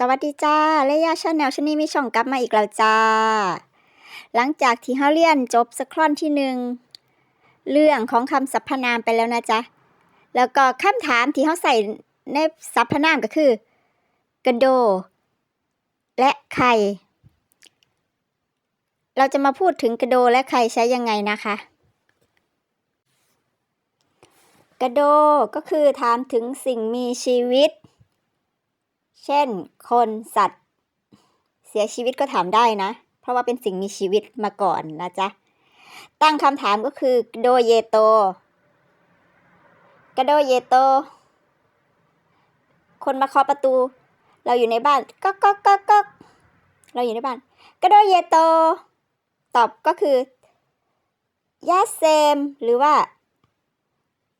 สวัสดีจ้าเลยาชาแนลชนี้มีช่องกลับมาอีกแล้วจ้า หลังจากที่เฮาเรียนจบสครอนที่หนึ่งเรื่องของคำสรรพนามไปแล้วนะจ๊ะ แล้วก็คำถามที่เฮาใส่ในสรรพนามก็คือ กระโด และไข่เราจะมาพูดถึงกระโดและไข่ใช้ยังไงนะคะ กระโดก็คือถามถึงสิ่งมีชีวิต เช่น คนสัตว์ เสียชีวิตก็ถามได้นะ เพราะว่าเป็นสิ่งมีชีวิตมาก่อนนะจ๊ะ ตั้งคำถามก็คือกระโดเยโตกระโดเยโต คนมาเคาะประตู เราอยู่ในบ้านก็ก็ก็ก็เราอยู่ในบ้านกระโดเยโต ตอบก็คือยาเซม หรือว่า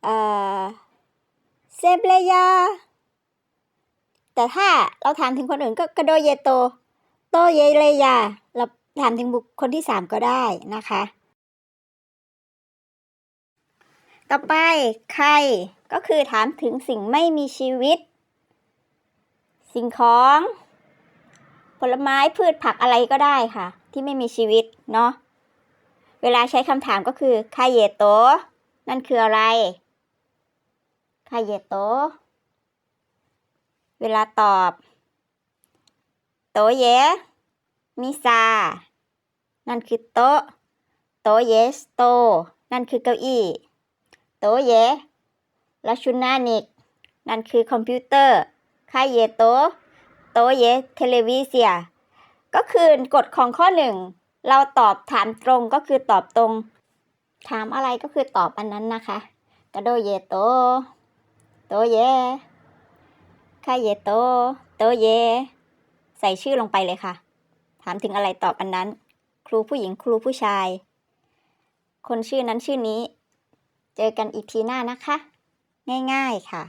เออเซมเลยา แต่ถ้าเราถามถึงคนอื่นก็กระโดเยโต โตเยเลยา เราถามถึงบุคคลที่สามก็ได้นะคะ ต่อไปใครก็คือถามถึงสิ่งไม่มีชีวิต สิ่งของ ผลไม้พืชผักอะไรก็ได้ค่ะ ที่ไม่มีชีวิตเนาะเวลาใช้คำถามก็คือคาเยโต นั่นคืออะไรคาเยโต เวลาตอบ โตเยมิซา นั่นคือโตโตเยสโต นั่นคือเก้าอี้ โตเยลาชุนานิก นั่นคือคอมพิวเตอร์คาเยโต โตเยเทเลวิเซีย ก็คือกฎของข้อหนึ่ง เราตอบถามตรงก็คือตอบตรง ถามอะไรก็คือตอบอันนั้นนะคะกระโดเยโต โตเย คาเยโต โตเย ใส่ชื่อลงไปเลยค่ะ ถามถึงอะไรตอบอันนั้น ครูผู้หญิงครูผู้ชาย คนชื่อนั้นชื่อนี้ เจอกันอีกทีหน้านะคะ ง่ายๆค่ะ